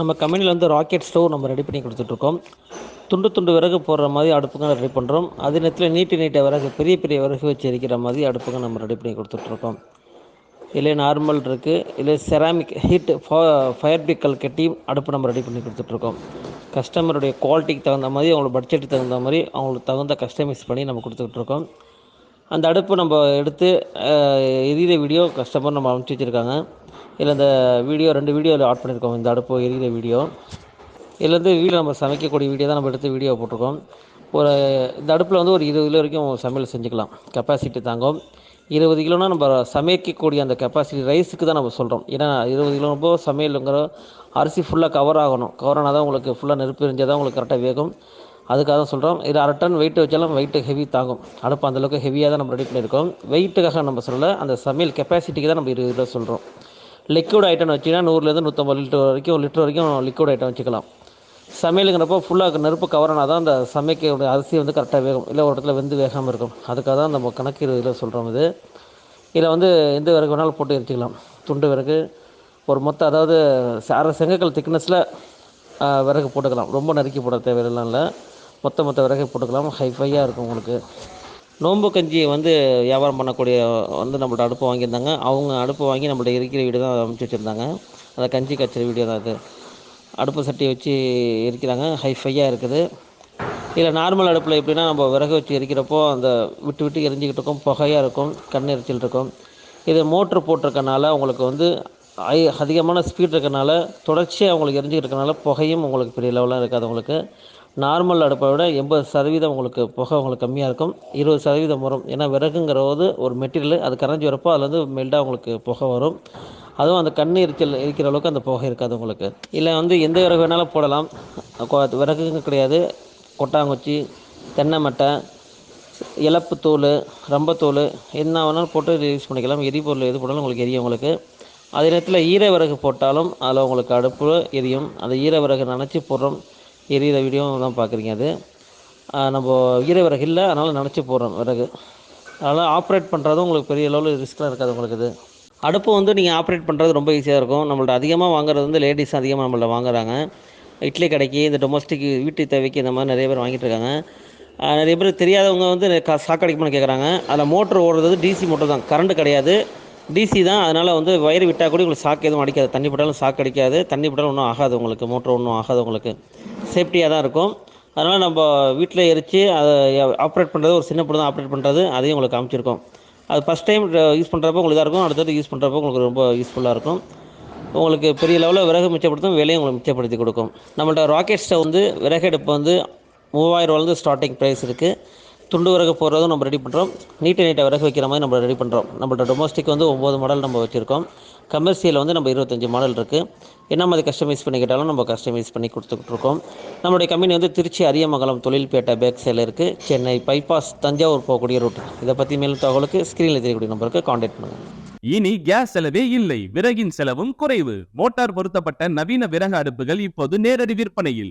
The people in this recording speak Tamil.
நம்ம கம்பெனியில் வந்து ராக்கெட் ஸ்டவ் நம்ம ரெடி பண்ணி கொடுத்துட்ருக்கோம். துண்டு துண்டு விறகு போடுற மாதிரி அடுப்புங்க ரெடி பண்ணுறோம் அதே நேரத்தில் நீட்டு நீட்ட விறகு பெரிய பெரிய விறகு வச்சு எரிக்கிற மாதிரி அடுப்புங்க நம்ம ரெடி பண்ணி கொடுத்துட்ருக்கோம். இல்லை நார்மல் இருக்குது இல்லை செராமிக் ஹீட் ஃபயர் பிக்கல் கட்டி அடுப்பு நம்ம ரெடி பண்ணி கொடுத்துட்ருக்கோம். கஸ்டமருடைய குவாலிட்டிக்கு தகுந்த மாதிரி அவங்களோட பட்ஜெட்டுக்கு தகுந்த மாதிரி அவங்களுக்கு தகுந்த கஸ்டமைஸ் பண்ணி நம்ம கொடுத்துட்ருக்கோம். அந்த அடுப்பு நம்ம எடுத்து எரியிற வீடியோ கஸ்டமர் நம்ம அனுப்பிச்சி வச்சுருக்காங்க. இதில் இந்த வீடியோ ரெண்டு வீடியோவில் ஆட் பண்ணியிருக்கோம் இந்த அடுப்பு எரியிற வீடியோ. இதுலேருந்து வந்து வீட்டில் நம்ம சமைக்கக்கூடிய வீடியோ தான் நம்ம எடுத்து வீடியோ போட்டிருக்கோம். ஒரு இந்த அடுப்பில் வந்து ஒரு இருபது கிலோ வரைக்கும் சமையல் செஞ்சுக்கலாம். கெப்பாசிட்டி தாங்கும். இருபது கிலோனா நம்ம சமைக்கக்கூடிய அந்த கெப்பாசிட்டி ரைஸுக்கு தான் நம்ம சொல்கிறோம் ஏன்னா இருபது கிலோ ரொம்ப சமையலுங்கிற அரிசி ஃபுல்லாக கவர் ஆகணும். கவர் ஆனால் தான் உங்களுக்கு ஃபுல்லாக நெருப்பு எரிஞ்சால் தான் உங்களுக்கு கரெக்டாக வேகும். அதுக்காக தான் சொல்கிறோம் இது அரை டன் வெயிட் வச்சாலும் வெயிட்டு ஹெவி தாங்கும். அடுப்பு அந்தளவுக்கு ஹெவியாக தான் நம்ம ரெடி பண்ணியிருக்கோம். வெயிட்டுக்காக நம்ம சொல்லலை அந்த சமையல் கெப்பாசிட்டிக்கு தான் நம்ம இருபது சொல்கிறோம் லிக்விட் ஐட்டம் வச்சிங்கன்னா நூறுலேருந்து நூற்றம்பது லிட்டர் வரைக்கும் லிட்டர் வரைக்கும் லிக்விட் ஐட்டம் வச்சுக்கலாம். சமையலுங்கிறப்போ ஃபுல்லாக நெருப்பு கவரனா தான் அந்த சமைக்க அரிசி வந்து கரெக்டாக வேகும். இல்லை ஒரு இடத்துல வெந்து வேகாமல் இருக்கும். அதுக்காக தான் நம்ம கணக்கு இதில் சொல்கிறோம் இது. இதில் வந்து எந்த விறகு வேணாலும் போட்டு எரிச்சிக்கலாம். துண்டு விறகு ஒரு மொத்தம் அதாவது அரை செங்கக்கல் திக்னஸில் விறகு போட்டுக்கலாம். ரொம்ப நறுக்கி போட தேவையில்லாம் இல்லை. மொத்த மொத்த விறகு போட்டுக்கலாம். ஹைஃபையாக இருக்கும் உங்களுக்கு. நோன்பு கஞ்சியை வந்து வியாபாரம் பண்ணக்கூடிய வந்து நம்மள்ட்ட அடுப்பு வாங்கியிருந்தாங்க. அவங்க அடுப்பு வாங்கி நம்மள்ட்ட இருக்கிற வீடு தான் அமைச்சு வச்சுருந்தாங்க. அந்த கஞ்சி கச்சிற வீடியோ தான் அது. அடுப்பு சட்டியை வச்சு எரிக்கிறாங்க. ஹைஃபையாக இருக்குது. இதில் நார்மல் அடுப்பில் எப்படின்னா நம்ம விறகு வச்சு எரிக்கிறப்போ அந்த விட்டு விட்டு எரிஞ்சிக்கிட்டு இருக்கும். புகையாக இருக்கும். கண் எரிச்சல் இருக்கும். இது மோட்ரு போட்டிருக்கனால உங்களுக்கு வந்து ஐ அதிகமான ஸ்பீட் இருக்கனால தொடர்ச்சியாக உங்களுக்கு எரிஞ்சிக்கிட்டு இருக்கனால புகையும் உங்களுக்கு பெரிய லெவலாக இருக்காது உங்களுக்கு. நார்மல் அடுப்பை விட எண்பது சதவீதம் உங்களுக்கு புகை உங்களுக்கு கம்மியாக இருக்கும். இருபது சதவீதம் வரும். ஏன்னா விறகுங்கிறது ஒரு மெட்டீரியல் அது கரைஞ்சி வரப்போ அதுலேருந்து மெல்டாக உங்களுக்கு புகை வரும். அதுவும் அந்த கண் எரிச்சல் எரிக்கிற அளவுக்கு அந்த புகை இருக்காது உங்களுக்கு. இல்லை வந்து எந்த விறகு வேணாலும் போடலாம். கொ- விறகுங்க கிடையாது. கொட்டாங்குச்சி தென்னை மட்டை இலப்புத்தூள் ரம்பத்தூள் என்ன வேணாலும் போட்டு யூஸ் பண்ணிக்கலாம். எரிபொருள் எது போட்டாலும் உங்களுக்கு எரியும் உங்களுக்கு. அதே நேரத்தில் ஈர விறகு போட்டாலும் அதில் உங்களுக்கு அடுப்பு எரியும். அந்த ஈர விறகு நினச்சி போடுறோம். எரியிற வீடியோ தான் பார்க்குறீங்க அது. நம்ம ஈர விறகு இல்லை அதனால் நினச்சி போடுறோம் விறகு. அதனால் ஆப்ரேட் பண்ணுறதும் உங்களுக்கு பெரிய அளவில் ரிஸ்க்லாம் இருக்காது உங்களுக்கு இது அடுப்பு வந்து நீங்கள் ஆப்ரேட் பண்ணுறது ரொம்ப ஈஸியாக இருக்கும். நம்மள்ட்ட அதிகமாக வாங்குறது வந்து லேடிஸ் அதிகமாக நம்மள்ட்ட வாங்குறாங்க. இட்லி கடைக்கு இந்த டொமஸ்டிக் வீட்டு தேவைக்கு இந்த மாதிரி நிறைய பேர் வாங்கிட்டு இருக்காங்க. நிறைய பேர் தெரியாதவங்க வந்து கா சாக்கடைக்குமான்னு கேட்குறாங்க அதில் மோட்ரு ஓடுறது டிசி மோட்டர் தான். கரண்ட் கிடையாது. டிசி தான் அதனால் வந்து வயிறு விட்டால் கூட உங்களுக்கு சாக்கு எதுவும் அடிக்காது. தண்ணி போட்டாலும் சாக்கு அடிக்காது. தண்ணி போட்டாலும் ஒன்றும் ஆகாது உங்களுக்கு. மோட்ரு ஒன்றும் ஆகாது உங்களுக்கு. சேஃப்டியாக தான் இருக்கும். அதனால் நம்ம வீட்டில் எரித்து அதை ஆப்ரேட் பண்ணுறது ஒரு சின்ன பொண்ணு தான் ஆப்ரேட் பண்ணுறது அதையும் உங்களுக்கு காமிச்சிருக்கோம். அது ஃபஸ்ட் டைம் யூஸ் பண்ணுறப்போ உங்களுக்கு இதாக இருக்கும். அடுத்தது யூஸ் பண்ணுறப்போ உங்களுக்கு ரொம்ப யூஸ்ஃபுல்லாக இருக்கும். உங்களுக்கு பெரிய லெவலில் விறகு மிச்சப்படுத்தும் விலையும் உங்களுக்கு மிச்சப்படுத்தி கொடுக்கும். நம்மள்ட்ட ராக்கெட் ஸ்டவ் வந்து விறகு அடுப்பு வந்து மூவாயிரரூவாலேருந்து ஸ்டார்டிங் ப்ரைஸ் இருக்குது துண்டு விறகு போடுறதும் நம்ம ரெடி பண்ணுறோம் நீட்டை நீட்டை விறகு வைக்கிற மாதிரி நம்ம ரெடி பண்ணுறோம் நம்மளோட டொமஸ்டிக் வந்து ஒம்பது மாடல் நம்ம வச்சுருக்கோம். கமர்ஷியல் வந்து நம்ம இருபத்தஞ்சி மாடல் இருக்குது என்ன மாதிரி கஸ்டமைஸ் பண்ணி கேட்டாலும் நம்ம கஸ்டமைஸ் பண்ணி கொடுத்துக்கிட்ருக்கோம் நம்மளுடைய கம்பெனி வந்து திருச்சி அரியமங்கலம் தொழில்பேட்டை பேக் சைடில் இருக்குது சென்னை பைபாஸ் தஞ்சாவூர் போகக்கூடிய ரூட் இதை பற்றி மேலும் தகவலுக்கு ஸ்க்ரீனில் தெரியக்கூடிய நம்பருக்கு காண்டாக்ட் பண்ணுங்கள் இனி கேஸ் செலவே இல்லை. விறகின் செலவும் குறைவு. மோட்டார் பொருத்தப்பட்ட நவீன விறகு அடுப்புகள் இப்போது நேரடி விற்பனையில்.